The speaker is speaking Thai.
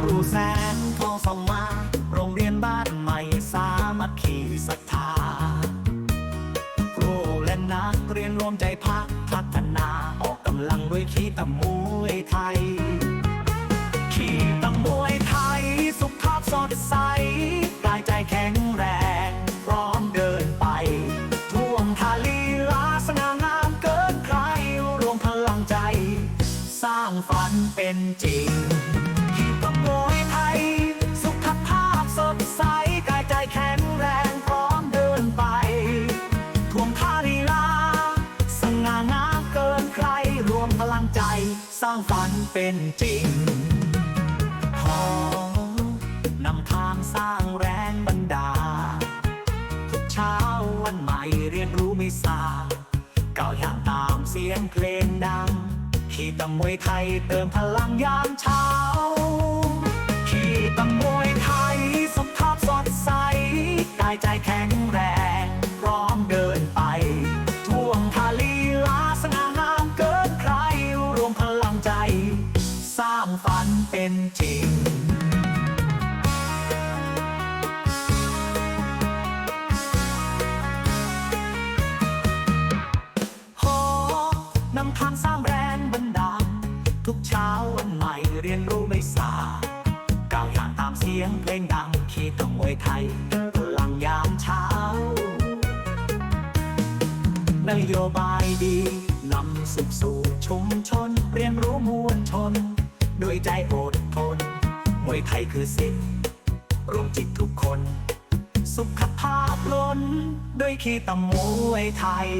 ครูแสงทองส่องมา โรงเรียนบ้านใหม่สามัคคีศรัทธาครูและนักเรียนรวมใจพักพัฒนาออกกำลังด้วยขีตะมวยไทย ขี่ตะมวยไทย สุขภาพสดใสกายใจแข็งแรง พร้อมเดินไป ท่วงทาลีลาสง่างามเกินใคร รวมพลังใจ สร้างฝันเป็นจริงางฝันเป็นจริงขอนำทางสร้างแรงบันดาลทุกเช้าวันใหม่เรียนรู้ไม่สาก้าวอย่างตามเสียงเพลงดัง ที่ตะมวยไทยเติมพลังยามเช้า จริงขอนำทางสร้างแรงบันดาลทุกเช้าวันใหม่เรียนรู้ไม่สาก้าวอย่างตามเสียงเพลงดังขี่ตะมวยไทยพลังยามเช้านโยบายดีนำสุขสู่ วยไทยคือสิ่งรวมจิตทุกคน สุขภาพล้น ด้วยขีตมวยไทย